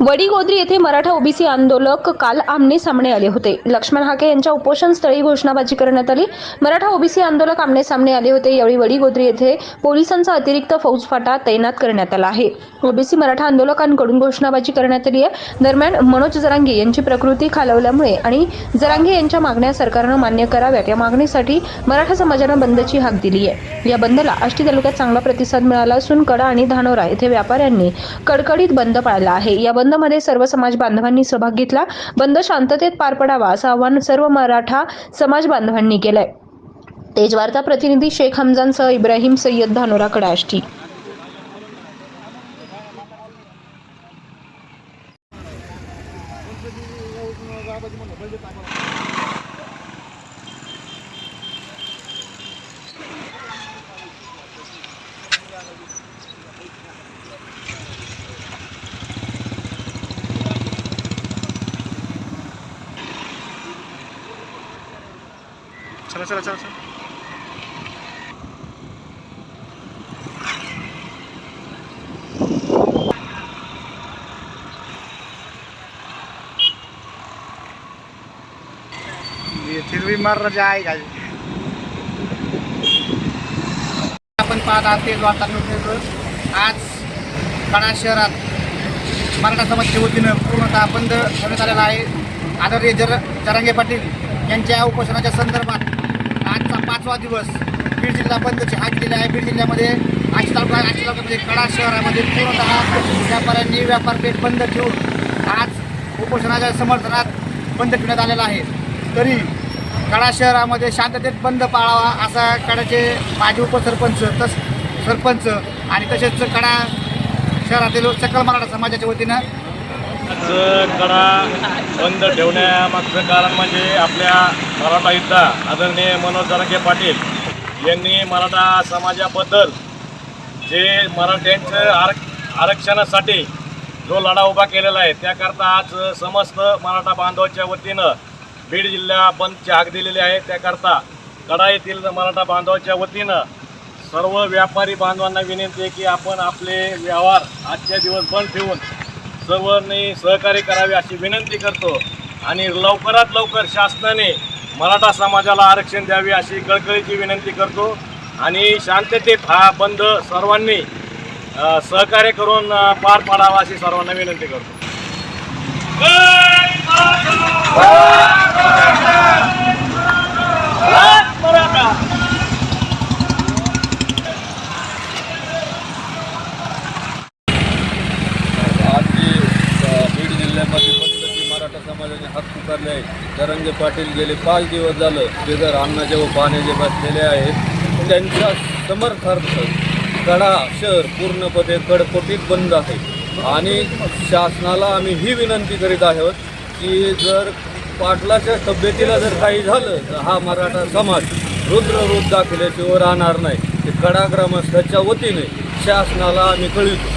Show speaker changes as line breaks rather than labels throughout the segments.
वडीगोद्री येथे मराठा ओबीसी आंदोलक काल आमने सामने आले होते. लक्ष्मण हाके यांच्या उपोषण स्थळी घोषणाबाजी करण्यात आली. मराठा ओबीसी आंदोलक आमने सामने आले होते. यावेळी वडीगोद्री येथे पोलिसांचा अतिरिक्त फौजफाटा तैनात करण्यात आला आहे. ओबीसी मराठा आंदोलकांकडून घोषणाबाजी करण्यात आली आहे. दरम्यान मनोज जरांगे यांची प्रकृती खालावल्यामुळे आणि जरांगे यांच्या मागण्या सरकारनं मान्य कराव्यात या मागणीसाठी मराठा समाजानं बंदची हाक दिली आहे. या बंदला आष्टी तालुक्यात चांगला प्रतिसाद मिळाला असून कडा आणि धानोरा येथे व्यापाऱ्यांनी कडकडीत बंद पाळला आहे. या बंद बंदमध्ये सर्व समाज बांधवांनी सहभाग घेतला. बंद शांततेत पार पडावा असं आवाहन सर्व मराठा समाज बांधवांनी केलंय. तेजवार्ता प्रतिनिधी शेख हमजानसह इब्राहिम सय्यद धानोरा कडाष्टी.
चला चला चला चला. ये फिर भी मर जाएगा
आपण पाहत आहात तेज वार्ता न्यूज आज कडा शहरात मराठा समाजच्या वतीनं पूर्णतः बंद ठेवण्यात आलेला आहे. आदरणीय जर जरांगे पाटील यांच्या उपोषणाच्या संदर्भात पाचवा दिवस. बीड जिल्हा बंदची हाक दिलेली आहे. बीड जिल्ह्यामध्ये आष्टी तालुका आष्टी तालुक्यामध्ये म्हणजे कडा शहरामध्ये पूर्णतः व्यापाऱ्यांनी व्यापारपेठ बंद ठेवून आज उपोषणाच्या समर्थनात बंद ठेवण्यात आलेला आहे. तरी कडा शहरामध्ये शांततेत बंद पाळावा असा कडाचे माजी उपसरपंच तस सरपंच आणि तसेच कडा शहरातील सकल मराठा समाजाच्या वतीनं
कडा बंद ठेवण्यामागचं कारण म्हणजे आपल्या मराठा युद्धा. आदरणीय मनोज जरांगे पाटील यांनी मराठा समाजाबद्दल जे मराठ्यांचं आर आरक्षणासाठी जो लढा उभा केलेला आहे त्याकरता आज समस्त मराठा बांधवाच्या वतीनं बीड जिल्हा बंदची हाक दिलेली आहे. त्याकरता कडा येथील मराठा बांधवाच्या वतीनं सर्व व्यापारी बांधवांना विनंती आहे की आपण आपले व्यवहार आजच्या दिवस बंद ठेवून सर्वांनी सहकार्य करावे अशी विनंती करतो आणि लवकरात लवकर शासनाने मराठा समाजाला आरक्षण द्यावे अशी कळकळीची विनंती करतो आणि शांततेत हा बंद सर्वांनी सहकार्य करून पार पाडावा अशी सर्वांना विनंती करतो.
आज जे अ, बीड जिल्ह्यामध्ये बंदची मराठा समाजाने हात पुकारले तरंगे पाटील गेले पाच दिवस झालं. बिगर अन्नाचे व पाण्याचे बसलेले आहेत त्यांच्या समर्थार्थ कडा शहर पूर्णपणे कडकोटीत बंद आहे. आणि शासनाला आम्ही ही विनंती करीत आहोत की जर पाटलाच्या तब्येतीला जर काही झालं तर हा मराठा समाज रुद्र रूप दाखवल्याशिवाय राहणार नाही. ते कडा ग्रामस्थाच्या वतीने शासनाला आम्ही कळवितो.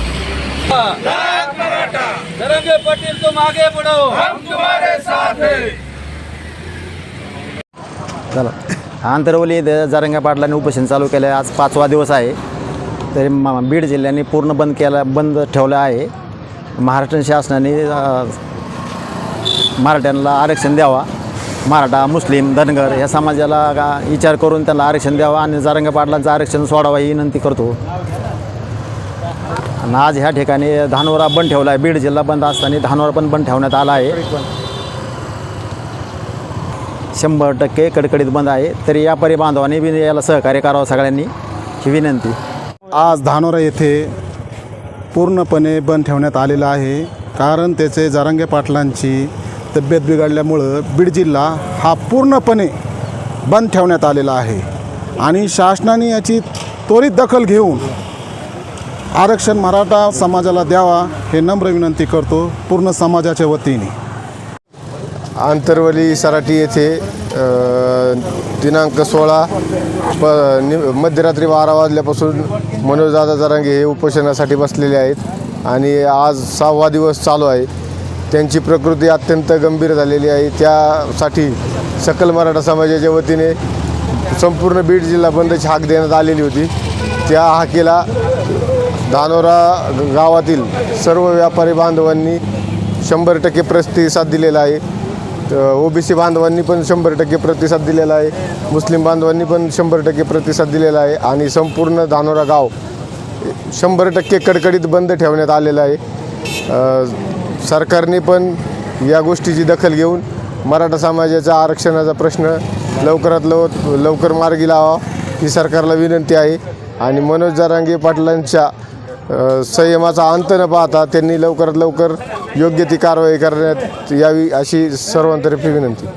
धरंगे पाटील आगे बढ़ो हम तुम्हारे साथ हैं।
चला. आंतरवली इथं जारंगा पाटलांनी उपोषण चालू केलं आहे आज पाचवा दिवस आहे. तरी म बीड जिल्ह्याने पूर्ण बंद केला बंद ठेवलं आहे. महाराष्ट्र शासनाने मराठ्यांना आरक्षण द्यावा. मराठा मुस्लिम धनगर या समाजाला का विचार करून त्यांना आरक्षण द्यावा आणि जारंगा पाटलांचं आरक्षण सोडावा ही विनंती करतो. आणि आज ह्या ठिकाणी धानोरा बंद ठेवला आहे. बीड जिल्हा बंद असताना धानोरा पण बंद ठेवण्यात आला आहे. शंभर टक्के कडकडीत बंद आहे. तरी व्यापारी बांधवांनी बी याला सहकार्य करावं सगळ्यांनी ही विनंती.
आज धानोरा येथे पूर्णपणे बंद ठेवण्यात आलेलं आहे. कारण त्याचे जारंगे पाटलांची तब्येत बिघडल्यामुळं बीड जिल्हा हा पूर्णपणे बंद ठेवण्यात आलेला आहे. आणि शासनाने याची त्वरित दखल घेऊन आरक्षण मराठा समाजाला द्यावा हे नम्र विनंती करतो पूर्ण समाजाच्या वतीने.
आंतरवली सराटी येथे दिनांक सोळा प नि मध्यरात्री बारा वाजल्यापासून मनोजदादा जरांगे हे उपोषणासाठी बसलेले आहेत आणि आज सहावा दिवस चालू आहे. त्यांची प्रकृती अत्यंत गंभीर झालेली आहे. त्यासाठी सकल मराठा समाजाच्या वतीने संपूर्ण बीड जिल्हा बंदची हाक देण्यात आलेली होती. त्या हाकेला धानोरा गावातील सर्व व्यापारी बांधवांनी शंभर टक्के प्रतिसाद दिलेला आहे. ओबीसी बांधवांनी पण शंभर टक्के प्रतिसाद दिलेला आहे. मुस्लिम बांधवांनी पण शंभर टक्के प्रतिसाद दिलेला आहे. आणि संपूर्ण धानोरा गाव शंभर टक्के कडकडीत बंद ठेवण्यात आलेलं आहे. सरकारने पण या गोष्टीची दखल घेऊन मराठा समाजाचा आरक्षणाचा प्रश्न लवकरात लव लवकर मार्गी लावा ही सरकारला विनंती आहे. आणि मनोज जारांगे पाटलांच्या संयमाचा अंत न पाहता त्यांनी लवकरात लवकर योग्य ती कारवाई करण्यात यावी अशी सर्वांतर्फे विनंती.